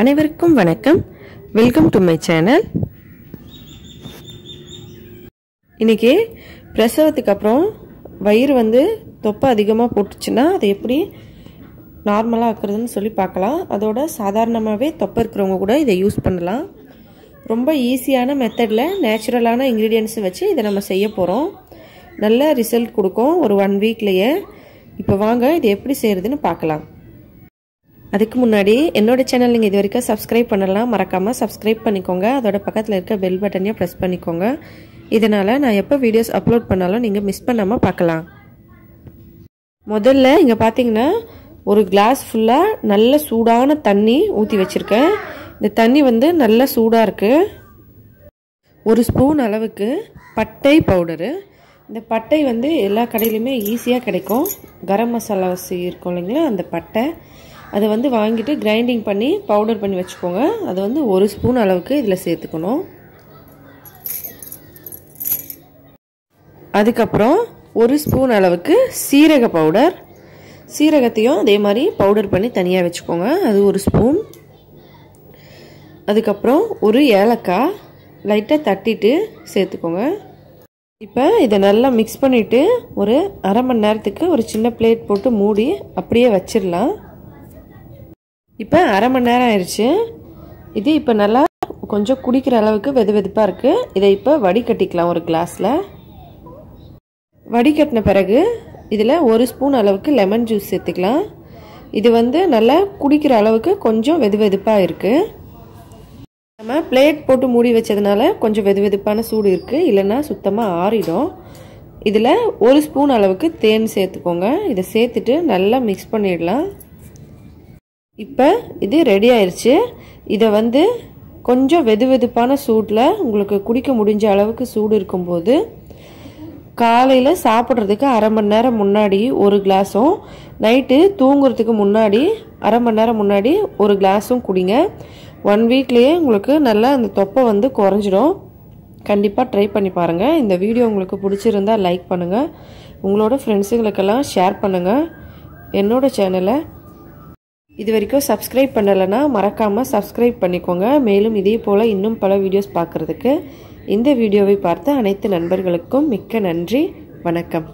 அனைவருக்கும் வணக்கம். Welcome to my channel இன்றைக்கி பிரசவத்துக்கு அப்புறம் வயிறு வந்து தொப்பை அதிகமாக போட்டுச்சுன்னா அதை எப்படி நார்மலாக ஆக்குறதுன்னு சொல்லி பார்க்கலாம். அதோட சாதாரணமாகவே தொப்பை இருக்கிறவங்க கூட இதை யூஸ் பண்ணலாம். ரொம்ப ஈஸியான மெத்தடில் நேச்சுரலான இன்க்ரீடியன்ஸ் வச்சு இதை நம்ம செய்ய போகிறோம் நல்ல ரிசல்ட் கொடுக்கும் ஒரு ஒன் வீக்லேயே இப்போ வாங்க இது எப்படி செய்கிறதுன்னு பார்க்கலாம். அதுக்கு முன்னாடி என்னோட சேனல் நீங்கள் இது வரைக்கும் சப்ஸ்கிரைப் பண்ணலாம். மறக்காமல் சப்ஸ்கிரைப் பண்ணிக்கோங்க. அதோட பக்கத்தில் இருக்க பெல் பட்டனையும் ப்ரெஸ் பண்ணிக்கோங்க. இதனால் நான் எப்போ வீடியோஸ் அப்லோட் பண்ணாலும் நீங்கள் மிஸ் பண்ணாமல் பார்க்கலாம். முதல்ல இங்கே பார்த்தீங்கன்னா ஒரு கிளாஸ் ஃபுல்லாக நல்ல சூடான தண்ணி ஊற்றி வச்சுருக்கேன். இந்த தண்ணி வந்து நல்ல சூடாக இருக்குது ஒரு ஸ்பூன் அளவுக்கு பட்டை பவுடரு இந்த பட்டை வந்து எல்லா கடையிலுமே ஈஸியாக கிடைக்கும். கரம் மசாலா இருக்கும் இல்லைங்களா? அந்த பட்டை. அதை வந்து வாங்கிட்டு கிரைண்டிங் பண்ணி பவுடர் பண்ணி வச்சுக்கோங்க. அது வந்து ஒரு ஸ்பூன் அளவுக்கு இதில் சேர்த்துக்கணும். அதுக்கப்புறம் ஒரு ஸ்பூன் அளவுக்கு சீரக பவுடர் சீரகத்தையும் அதே மாதிரி பவுடர் பண்ணி தனியாக வச்சுக்கோங்க. அது ஒரு ஸ்பூன் அதுக்கப்புறம் ஒரு ஏலக்காய் லைட்டாக தட்டிட்டு சேர்த்துக்கோங்க. இப்போ இதை நல்லா மிக்ஸ் பண்ணிவிட்டு ஒரு அரை மணி நேரத்துக்கு ஒரு சின்ன பிளேட் போட்டு மூடி அப்படியே வச்சிடலாம். இப்போ அரை மணி நேரம் ஆயிடுச்சு இது இப்போ நல்லா கொஞ்சம் குடிக்கிற அளவுக்கு வெது வெதுப்பாக இருக்குது இதை இப்போ வடிகட்டிக்கலாம் ஒரு கிளாஸில். வடிகட்டின பிறகு இதில் ஒரு ஸ்பூன் அளவுக்கு லெமன் ஜூஸ் சேர்த்துக்கலாம். இது வந்து நல்லா குடிக்கிற அளவுக்கு கொஞ்சம் வெது வெதுப்பாக இருக்குது நம்ம பிளேட் போட்டு மூடி வச்சதுனால கொஞ்சம் வெது வெதுப்பான சூடு இருக்குது இல்லைன்னா சுத்தமாக ஆறிடும். இதில் ஒரு ஸ்பூன் அளவுக்கு தேன் சேர்த்துக்கோங்க. இதை சேர்த்துட்டு நல்லா மிக்ஸ் பண்ணிடலாம். இப்போ இது ரெடி ஆயிடுச்சு இதை வந்து கொஞ்சம் வெது வெதுப்பான சூட்டில் உங்களுக்கு குடிக்க முடிஞ்ச அளவுக்கு சூடு இருக்கும்போது காலையில் சாப்பிட்றதுக்கு அரை மணி நேரம் முன்னாடி ஒரு கிளாஸும் நைட்டு தூங்குறதுக்கு முன்னாடி அரை மணி நேரம் முன்னாடி ஒரு கிளாஸும் குடிங்க. ஒன் வீக்லேயே உங்களுக்கு நல்லா அந்த தொப்பை வந்து குறைஞ்சிடும். கண்டிப்பாக ட்ரை பண்ணி பாருங்கள் இந்த வீடியோ உங்களுக்கு பிடிச்சிருந்தா லைக் பண்ணுங்கள் உங்களோட ஃப்ரெண்ட்ஸுங்களுக்கெல்லாம் ஷேர் பண்ணுங்கள் என்னோடய சேனலை இது வரைக்கும் சப்ஸ்கிரைப் பண்ணலைன்னா மறக்காமல் சப்ஸ்கிரைப் பண்ணிக்கோங்க. மேலும் இதே போல் இன்னும் பல வீடியோஸ் பார்க்குறதுக்கு இந்த வீடியோவை பார்த்த அனைத்து நண்பர்களுக்கும் மிக்க நன்றி. வணக்கம்.